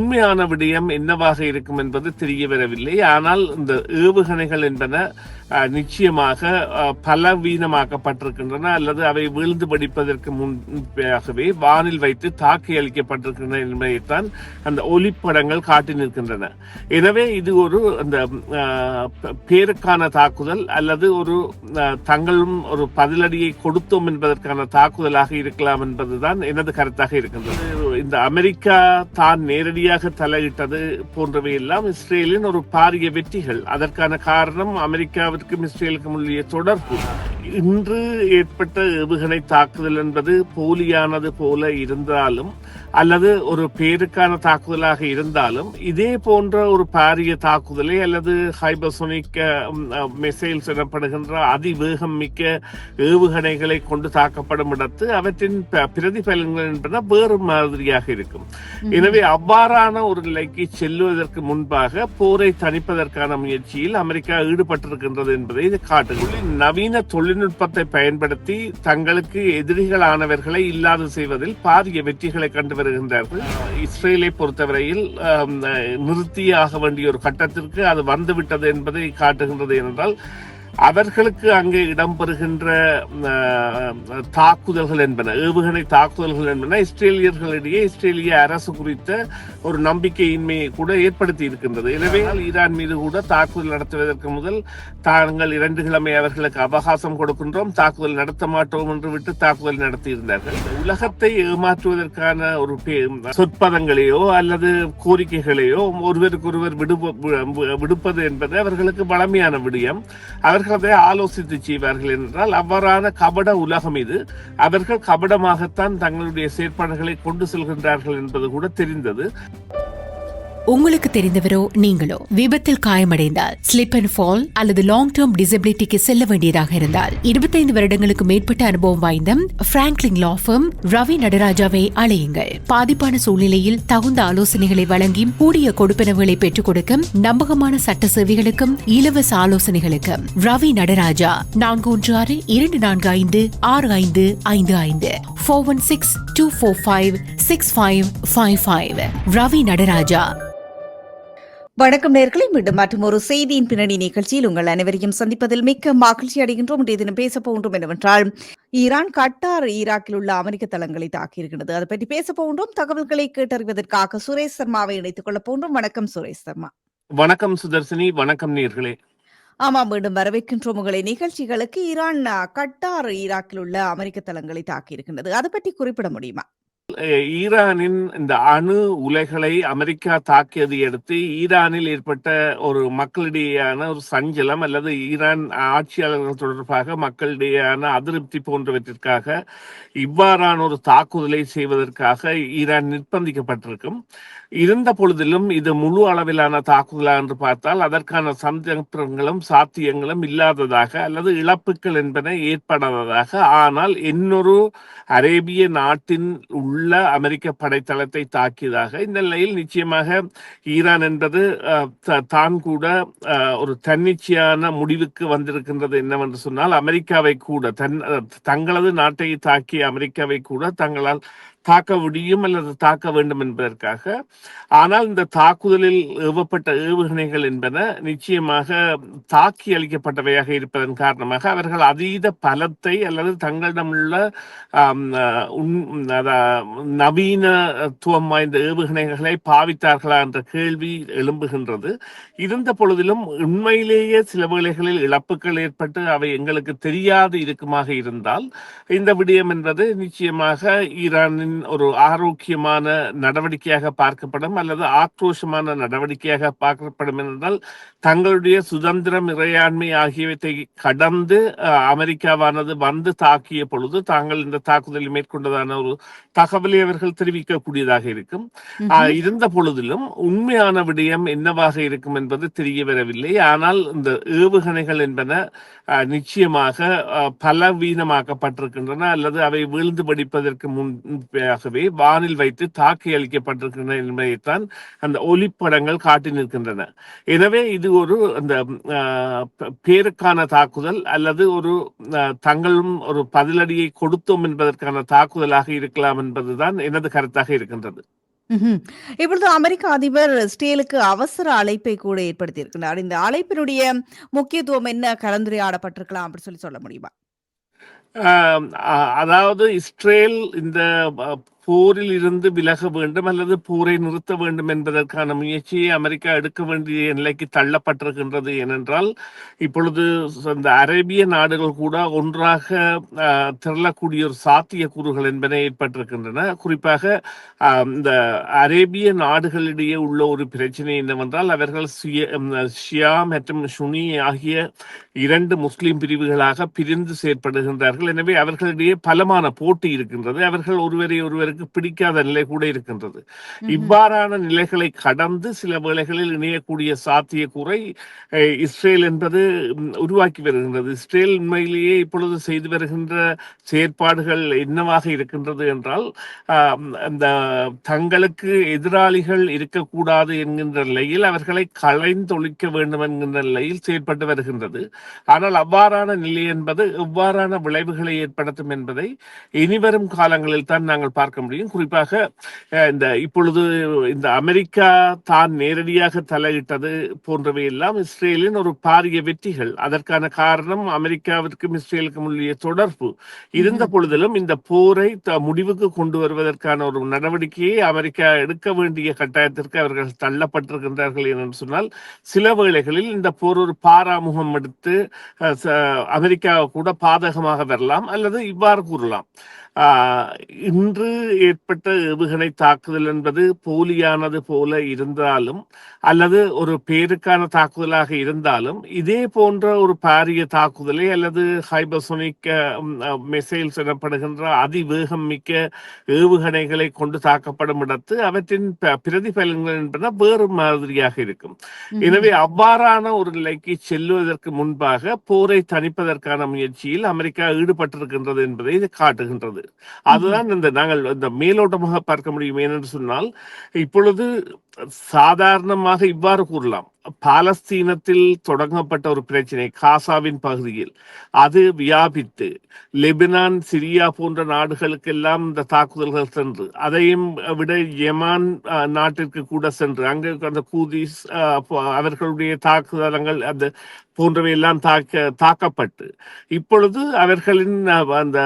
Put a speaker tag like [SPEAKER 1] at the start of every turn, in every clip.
[SPEAKER 1] உண்மையான விடயம் என்னவாக இருக்கும் என்பது தெரிய வரவில்லை ஆனால் இந்த ஏவுகணைகள் என்பன நிச்சயமாக பலவீனமாக்கப்பட்டிருக்கின்றன அல்லது அவை வீழ்ந்து படிப்பதற்கு முன்பாகவே வானில் வைத்து தாக்கி அளிக்கப்பட்டிருக்கின்றன என்பதைத்தான் அந்த ஒளிப்படங்கள் காட்டி நிற்கின்றன. எனவே இது ஒரு அந்த பேருக்கான தாக்குதல் அல்லது ஒரு தங்களும் ஒரு பதிலடியை கொடுத்தோம் என்பதற்கான தாக்குதலாக இருக்கலாம் என்பதுதான் எனது கருத்தாக இருக்கின்றது. இந்த அமெரிக்கா தான் நேரடியாக தலையிட்டது போன்றவை எல்லாம் இஸ்ரேலின் ஒரு பாரிய வெற்றிகள். அதற்கான காரணம் அமெரிக்காவிற்கும் இஸ்ரேலுக்கும் உள்ள தொடர்பு. இன்று ஏற்பட்ட ஏவுகணை தாக்குதல் என்பது போலியானது போல இருந்தாலும் அல்லது ஒரு பேருக்கான தாக்குதலாக இருந்தாலும் இதே போன்ற ஒரு பாரிய தாக்குதலை அல்லது ஹைபசோனிக் மிசைல்ஸ் எனப்படுகின்ற அதிவேகம் மிக்க ஏவுகணைகளை கொண்டு தாக்கப்படும் இடத்து அவற்றின் பிரதிபலன்கள் என்பன வேறு மாதிரியாக இருக்கும். எனவே அவ்வாறான ஒரு நிலைக்கு செல்லுவதற்கு முன்பாக போரை தணிப்பதற்கான முயற்சியில் அமெரிக்கா ஈடுபட்டிருக்கின்றது என்பதை இது காட்டுகிறது. நவீன தொழில்நுட்பத்தை பயன்படுத்தி தங்களுக்கு எதிரிகளானவர்களை இல்லாது செய்வதில் பாரிய வெற்றிகளை கண்டு வருகின்றார்கள். இஸ்ரேலை பொறுத்தவரையில் நிறுத்தியாக வேண்டிய ஒரு கட்டத்திற்கு அது வந்துவிட்டது என்பதை காட்டுகின்றது என்றால் அவர்களுக்கு அங்கே இடம்பெறுகின்ற தாக்குதல்கள் என்பன ஏவுகணை தாக்குதல்கள் என்பன இஸ்ரேலியர்களிடையே இஸ்ரேலிய அரசு குறித்த ஒரு நம்பிக்கையின்மையை கூட ஏற்படுத்தி இருக்கின்றது. எனவே ஈரான் மீது கூட தாக்குதல் நடத்துவதற்கு முதல் தாங்கள் இரண்டு கிழமை அவர்களுக்கு அவகாசம் கொடுக்கின்றோம். தாக்குதல் நடத்த மாட்டோம் என்று விட்டு தாக்குதல் நடத்தியிருந்தார்கள். உலகத்தை ஏமாற்றுவதற்கான ஒரு சொற்பதங்களையோ அல்லது கோரிக்கைகளையோ ஒருவருக்கொருவர் விடுப்பது என்பது அவர்களுக்கு பழமையான விடயம். அவர்கள் அவர்களே ஆலோசித்து செய்வார்கள் என்றால் அவ்வாறான கபட உலகம் இது. அவர்கள் கபடமாகத்தான் தங்களுடைய செயற்பாடுகளை கொண்டு செல்கின்றார்கள் என்பது கூட தெரிந்தது.
[SPEAKER 2] உங்களுக்கு தெரிந்தவரோ நீங்களோ விபத்தில் காயமடைந்தால் ஸ்லிப் அண்ட் ஃபால் அல்லது லாங் டேர்ம் டிசபிலிட்டிக்கு செல்ல வேண்டியதாக இருந்தால் இருபத்தைந்து வருடங்களுக்கு மேற்பட்ட அனுபவம் வாய்ந்த பிராங்க்லின் லா ரவி நடராஜாவை அழையுங்கள். பாதிப்பான சூழ்நிலையில் தகுந்த ஆலோசனைகளை வழங்கி கூடிய கொடுப்பனவுகளை பெற்றுக் கொடுக்க நம்பகமான சட்ட சேவைகளுக்கும் இலவச ஆலோசனைகளுக்கும் ரவி நடராஜா நான்கு ஒன்று ஆறு இரண்டு நான்கு ஐந்து ஆறு ஐந்து ஐந்து ஐந்து four one six two four five six five five five Ravi Nataraja.
[SPEAKER 3] வணக்கம் நேர்களை மீண்டும் மற்றும் ஒரு செய்தியின் பின்னணி நிகழ்ச்சியில் உங்கள் அனைவரையும் சந்திப்பதில் மிக்க மகிழ்ச்சி அடைகின்றோம். இன்றைய தினம் பேச போகின்றோம் என்னவென்றால் ஈரான் கட்டார் ஈராக்கில் உள்ள அமெரிக்க தளங்களை தாக்கியிருக்கிறது. அதை பற்றி பேச போகின்றோம். தகவல்களை கேட்டறிவதற்காக சுரேஷ் சர்மாவை இணைத்துக் கொள்ள போன்றோம் வணக்கம் சுரேஷ் சர்மா.
[SPEAKER 1] வணக்கம் சுதர்சினி. வணக்கம் நேர்களே.
[SPEAKER 3] ஆமாம் மீண்டும் வரவேற்கின்றோம் உங்களை. நிகழ்ச்சிகளுக்கு ஈரான் கட்டார் ஈராக்கில் உள்ள அமெரிக்க தளங்களை தாக்கியிருக்கின்றது அதை பற்றி குறிப்பிட முடியுமா?
[SPEAKER 1] ஈரானின் இந்த அணு உலைகளை அமெரிக்கா தாக்கியதை அடுத்து ஈரானில் ஏற்பட்ட ஒரு மக்களிடையேயான ஒரு சஞ்சலம் அல்லது ஈரான் ஆட்சியாளர்கள் தொடர்பாக மக்களிடையேயான அதிருப்தி போன்றவற்றிற்காக இவ்வாறான ஒரு தாக்குதலை செய்வதற்காக ஈரான் நிர்பந்திக்கப்பட்டிருக்கும். இருந்த பொழுதிலும் இது முழு அளவிலான தாக்குதலா என்று பார்த்தால் அதற்கான சந்தர்ப்பங்களும் சாத்தியங்களும் இல்லாததாக அல்லது இழப்புகள் என்பன ஏற்படாததாக. ஆனால் இன்னொரு அரேபிய நாட்டின் உள்ள உள்ள அமெரிக்க படைத்தளத்தை தாக்கியதாக இந்த நிலையில் நிச்சயமாக ஈரான் என்பது தான் கூட ஒரு தன்னிச்சையான முடிவுக்கு வந்திருக்கின்றது என்னவென்று சொன்னால் அமெரிக்காவை கூட தன் தங்களது நாட்டை தாக்கிய அமெரிக்காவை கூட தங்களால் தாக்க முடியும் அல்லது தாக்க வேண்டும் என்பதற்காக. ஆனால் இந்த தாக்குதலில் ஏவப்பட்ட ஏவுகணைகள் என்பன நிச்சயமாக தாக்கி அளிக்கப்பட்டவையாக இருப்பதன் காரணமாக அவர்கள் அதீத பலத்தை அல்லது தங்களிடமுள்ள நவீனத்துவம் வாய்ந்த ஏவுகணைகளை பாவித்தார்களா என்ற கேள்வி எழும்புகின்றது. இருந்த பொழுதிலும் உண்மையிலேயே சில வேளைகளில் இழப்புகள் ஏற்பட்டு அவை எங்களுக்கு தெரியாது இருக்குமாக இருந்தால். இந்த விடயம் என்பது நிச்சயமாக ஈரானின் ஒரு ஆரோக்கியமான நடவடிக்கையாக பார்க்கப்படும் அல்லது ஆக்ரோஷமான நடவடிக்கையாக பார்க்கப்படும் என்றால் தங்களுடைய சுதந்திரம் இறையாண்மை ஆகியவற்றை கடந்து அமெரிக்காவானது வந்து தாக்கிய பொழுது தாங்கள் இந்த தாக்குதலை மேற்கொண்டதான ஒரு தகவலை அவர்கள் தெரிவிக்கக்கூடியதாக இருக்கும். இருந்த பொழுதிலும் உண்மையான விடயம் என்னவாக இருக்கும் என்பது தெரிய வரவில்லை. ஆனால் இந்த ஏவுகணைகள் என்பன நிச்சயமாக பலவீனமாக்கப்பட்டிருக்கின்றன அல்லது அவை வீழ்ந்து படிப்பதற்கு முன்பாகவே வானில் வைத்து தாக்கி அளிக்கப்பட்டிருக்கின்றன என்பதைத்தான் அந்த ஒளிப்படங்கள் காட்டி நிற்கின்றன எனவே இது ஒரு அந்த பேருக்கான தாக்குதல் அல்லது ஒரு தங்களும் ஒரு பதிலடியை கொடுத்தோம் என்பதற்கான தாக்குதலாக இருக்கலாம் என்பதுதான் எனது கருத்தாக இருக்கின்றது
[SPEAKER 3] இப்பொழுது அமெரிக்க அதிபர் ஸ்டேலுக்கு அவசர அழைப்பை கூட ஏற்படுத்தியிருக்கிறார். இந்த அழைப்பினுடைய முக்கியத்துவம் என்ன கலந்துரையாடப்பட்டிருக்கலாம் அப்படின்னு சொல்லி சொல்ல முடியுமா?
[SPEAKER 1] அதாவது இஸ்ரேல் இந்த போரில் இருந்து விலக வேண்டும் அல்லது போரை நிறுத்த வேண்டும் என்பதற்கான முயற்சியை அமெரிக்கா எடுக்க வேண்டிய நிலைக்கு தள்ளப்பட்டிருக்கின்றது. ஏனென்றால், இப்பொழுது இந்த அரேபிய நாடுகள் கூட ஒன்றாக திரளக்கூடிய ஒரு சாத்திய கூறுகள் என்பன ஏற்பட்டிருக்கின்றன. குறிப்பாக இந்த அரேபிய நாடுகளிடையே உள்ள ஒரு பிரச்சனை என்னவென்றால், அவர்கள் சுய ஷியா மற்றும் சுனி ஆகிய இரண்டு முஸ்லிம் பிரிவுகளாக பிரிந்து செயற்படுகின்றார்கள். எனவே அவர்களிடையே பலமான போட்டி இருக்கின்றது. அவர்கள் ஒருவரை ஒருவருக்கு பிடிக்காத நிலை கூட இருக்கின்றது. இவ்வாறான நிலைகளை கடந்து சில வேளைகளில் இணையக்கூடிய சாத்தியக்கூறை அ இஸ்ரேல் என்பது உருவாக்கி வருகின்றது. இஸ்ரேல் உண்மையிலேயே இப்பொழுது செய்து வருகின்ற செயற்பாடுகள் என்னவாக இருக்கின்றது என்றால், அந்த தங்களுக்கு எதிராளிகள் இருக்கக்கூடாது என்கின்ற நிலையில் அவர்களை களைந்தொழிக்க வேண்டும் என்கின்ற நிலையில் செயற்பட்டு வருகின்றது. ஆனால் அவ்வாறான நிலை என்பது எவ்வாறான விளைவுகளை ஏற்படுத்தும் என்பதை இனிவரும் காலங்களில் தான் நாங்கள் பார்க்க முடியும். குறிப்பாக இந்த இப்பொழுது இந்த அமெரிக்கா தான் நேரடியாக தலையிட்டது போன்றவை எல்லாம் இஸ்ரேலின் ஒரு பாரிய வெற்றிகள். அதற்கான காரணம் அமெரிக்காவிற்கும் இஸ்ரேலுக்கும் உள்ள தொடர்பு. இருந்த. பொழுதிலும் இந்த போரை முடிவுக்கு கொண்டு வருவதற்கான ஒரு நடவடிக்கையை அமெரிக்கா எடுக்க வேண்டிய கட்டாயத்திற்கு அவர்கள் தள்ளப்பட்டிருக்கின்றார்கள் என்று சொன்னால், சில வேளைகளில் இந்த போர் ஒரு பாராமுகம் எடுத்து அமெரிக்கா கூட பாதகமாக வரலாம் அல்லது இவ்வாறு கூறலாம். இன்று ஏற்பட்ட ஏவுகணை தாக்குதல் என்பது போலியானது போல இருந்தாலும், அல்லது ஒரு பேருக்கான தாக்குதலாக இருந்தாலும், இதே போன்ற ஒரு பாரிய தாக்குதலை அல்லது ஹைபர்சோனிக் மிசைல்ஸ் எனப்படுகின்ற அதிவேகம் மிக்க ஏவுகணைகளை கொண்டு தாக்கப்படும் இடத்து அவற்றின் பிரதிபலன்கள் என்பன வேறு மாதிரியாக இருக்கும். எனவே அவ்வாறான ஒரு நிலைக்கு செல்லுவதற்கு முன்பாக போரை தணிப்பதற்கான முயற்சியில் அமெரிக்கா ஈடுபட்டிருக்கின்றது என்பதை இது காட்டுகின்றது. அதுதான் இந்த நாங்கள் இந்த மேலோட்டமாக பார்க்க முடியும். ஏனென்று சொன்னால், இப்பொழுது சாதாரணமாக இவ்வாறு கூறலாம். பாலஸ்தீனத்தில் தொடங்கப்பட்ட ஒரு பிரச்சனை காசாவின் பகுதியில். அது வியாபித்து லெபனான், சிரியா போன்ற நாடுகளுக்கெல்லாம் இந்த தாக்குதல்கள் சென்று, அதையும் விட யமான் நாட்டிற்கு கூட சென்று, அங்கு அந்த கூதிஸ் அவர்களுடைய தாக்குதலங்கள் அந்த போன்றவை எல்லாம் தாக்க தாக்கப்பட்டு, இப்பொழுது அவர்களின் அந்த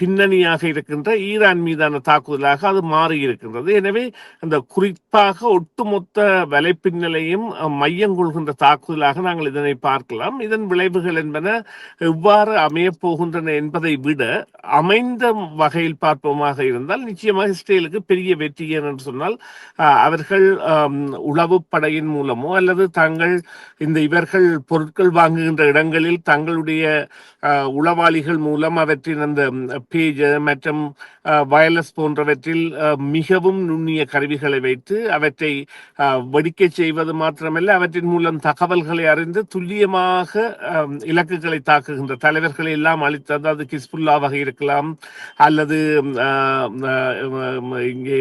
[SPEAKER 1] பின்னணியாக இருக்கின்ற ஈரான் மீதான தாக்குதலாக அது மாறி இருக்கின்றது எனவே அந்த குறிப்பாக ஒட்டுமொத்த வலைப்பின்னலையும் ஐயங்கொள்கின்ற தாக்குதலாக நாங்கள் இதனை பார்க்கலாம். இதன் விளைவுகள் என்பன எவ்வாறு அமையப்போகின்றன என்பதை விட, அமைந்த வகையில் பார்ப்போமாக இருந்தால், நிச்சயமாக இஸ்ரேலுக்கு பெரிய வெற்றி என்று சொன்னால், அவர்கள் உளவு படையின் மூலமோ அல்லது தாங்கள் இந்த இவர்கள் பொருட்கள் வாங்குகின்ற இடங்களில் தங்களுடைய உளவாளிகள் மூலம் அவற்றின் அந்த பேஜ் மற்றும் வயர்லெஸ் போன்றவற்றில் மிகவும் நுண்ணிய கருவிகளை வைத்து அவற்றை அ வெடிக்கச் செய்வது மாத்திரமல்ல, அவற்றின் மூலம் தகவல்களை அறிந்து துல்லியமாக இலக்குகளை தாக்குகின்ற தலைவர்களை எல்லாம் அழித்து அதாவது கிஸ்புல்லாவாக இருக்கலாம், அல்லது இங்கே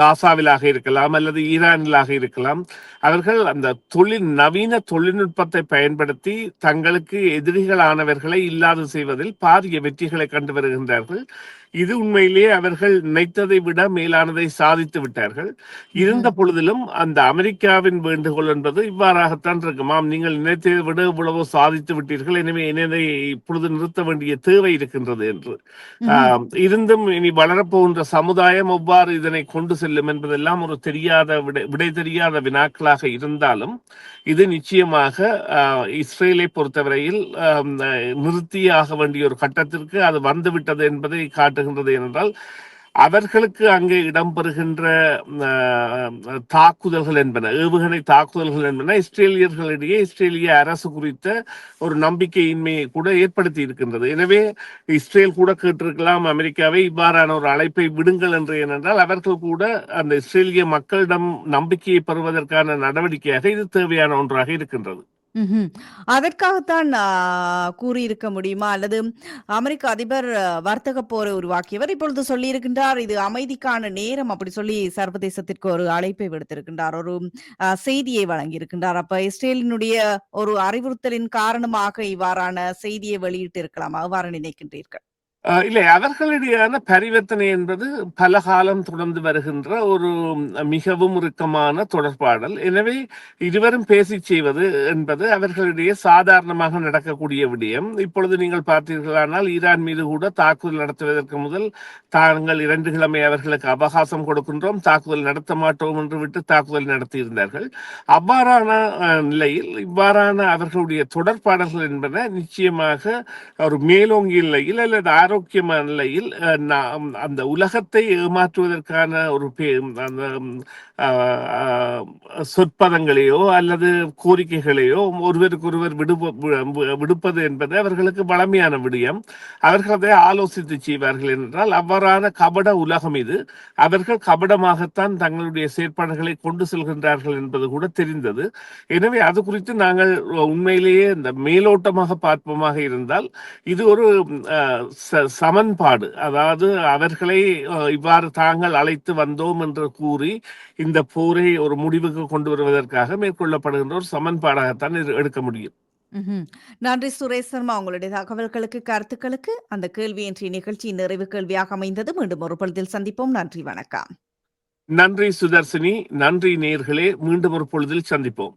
[SPEAKER 1] காசாவிலாக இருக்கலாம், அல்லது ஈரானிலாக இருக்கலாம். அவர்கள் அந்த தொழில் நவீன தொழில்நுட்பத்தை பயன்படுத்தி தங்களுக்கு எதிரிகளானவர்களை இல்லாது செய்வதில் பாரிய வெற்றிகளை கண்டு வருகின்றார்கள். இது உண்மையிலேயே அவர்கள் நினைத்ததை விட மேலானதை சாதித்து விட்டார்கள். இருந்த. பொழுதிலும் அந்த அமெரிக்காவின் வேண்டுகோள் என்பது இவ்வாறாகத்தான் இருக்கும். ஆம் நீங்கள் நினைத்ததை விட இவ்வளவோ சாதித்து விட்டீர்கள். எனவே என்னதை இப்பொழுது நிறுத்த வேண்டிய தேவை இருக்கின்றது என்று. இருந்தும் இனி வளரப்போகின்ற சமுதாயம் எவ்வாறு இதனை கொண்டு செல்லும் என்பதெல்லாம் ஒரு தெரியாத விடை விடை தெரியாத வினாக்களாக இருந்தாலும், இது நிச்சயமாக இஸ்ரேலை பொறுத்தவரையில் அம் அ நிறுத்தியே ஆக வேண்டிய ஒரு கட்டத்திற்கு அது வந்துவிட்டது என்பதை காட்டுகின்றது ஏனென்றால், அவர்களுக்கு அங்கே இடம்பெறுகின்ற தாக்குதல்கள் என்பன, ஏவுகணை தாக்குதல்கள் என்பன இஸ்ரேலியர்களிடையே இஸ்ரேலிய அரசு குறித்த ஒரு நம்பிக்கையின்மையை கூட ஏற்படுத்தி இருக்கின்றது. எனவே இஸ்ரேல் கூட கேட்டிருக்கலாம் அமெரிக்காவை இவ்வாறான ஒரு அழைப்பை விடுங்கள் என்று. ஏனென்றால் அவர்கள் கூட அந்த இஸ்ரேலிய மக்களிடம் நம்பிக்கையை பெறுவதற்கான நடவடிக்கையாக இது தேவையான ஒன்றாக இருக்கின்றது.
[SPEAKER 3] ம்ஹ்ம். அதற்காகத்தான் கூறியிருக்க முடியுமா? அல்லது அமெரிக்க அதிபர் வர்த்தக போரை உருவாக்கியவர் இப்பொழுது சொல்லியிருக்கின்றார், இது அமைதிக்கான நேரம் அப்படி சொல்லி சர்வதேசத்திற்கு ஒரு அழைப்பை விடுத்திருக்கின்றார். ஒரு அ செய்தியை வழங்கியிருக்கின்றார். அப்ப இஸ்ரேலினுடைய ஒரு அறிவுறுத்தலின் காரணமாக இவ்வாறான செய்தியை வெளியிட்டு இருக்கலாமா? நினைக்கின்றீர்கள்?
[SPEAKER 1] இல்லை அவர்களிடையான பரிவர்த்தனை என்பது பல காலம் தொடர்ந்து வருகின்ற ஒரு மிகவும் இறுக்கமான தொடர்பாடல். எனவே இருவரும் பேசி செய்வது என்பது அவர்களிடையே சாதாரணமாக நடக்கக்கூடிய விடயம். இப்பொழுது நீங்கள் பார்த்தீர்களானால் ஈரான் மீது கூட தாக்குதல் நடத்துவதற்கு முதல் தாங்கள் இரண்டு கிழமை அவர்களுக்கு அவகாசம் கொடுக்கின்றோம். தாக்குதல் நடத்த மாட்டோம் என்று விட்டு தாக்குதல் நடத்தியிருந்தார்கள். அவ்வாறான நிலையில் இவ்வாறான அவர்களுடைய தொடர்பாடல்கள் என்பன நிச்சயமாக ஒரு மேலோங்கிய நிலையில் அல்லது ஆரோக்கியமான நிலையில் நாம் அந்த உலகத்தை ஏமாற்றுவதற்கான ஒரு அந்த சொற்பதங்களையோ அல்லது கோரிக்கைகளையோ ஒருவருக்கொருவர் விடுப்ப விடுப்பது என்பது அவர்களுக்கு வளமையான விடயம். அவர்கள் அதை ஆலோசித்து செய்வார்கள் என்றால் அவ்வாறான கபட உலகம் இது. அவர்கள் கபடமாகத்தான் தங்களுடைய செயற்பாடுகளை கொண்டு செல்கின்றார்கள் என்பது கூட தெரிந்தது. எனவே அது குறித்து நாங்கள் உண்மையிலேயே இந்த மேலோட்டமாக பார்ப்போமாக இருந்தால் இது ஒரு சமன்பாடு. அதாவது அவர்களை இவ்வாறு தாங்கள் அழைத்து வந்தோம் என்று கூறி இந்த போரை ஒரு முடிவுக்கு கொண்டு வருவதற்காக மேற்கொள்ளப்படுகின்ற ஒரு சமன்பாடாகத்தான் எடுக்க முடியும்.
[SPEAKER 3] நன்றி சுரேஷ் சர்மா. உங்களுடைய தகவல்களுக்கு கருத்துக்களுக்கு அந்த கேள்வி இன்றைய நிகழ்ச்சியின் நிறைவு கேள்வியாக அமைந்தது. மீண்டும் ஒரு பொழுதில் சந்திப்போம். நன்றி. வணக்கம்.
[SPEAKER 1] நன்றி சுதர்சினி. நன்றி நேர்களே. மீண்டும் ஒரு பொழுதில் சந்திப்போம்.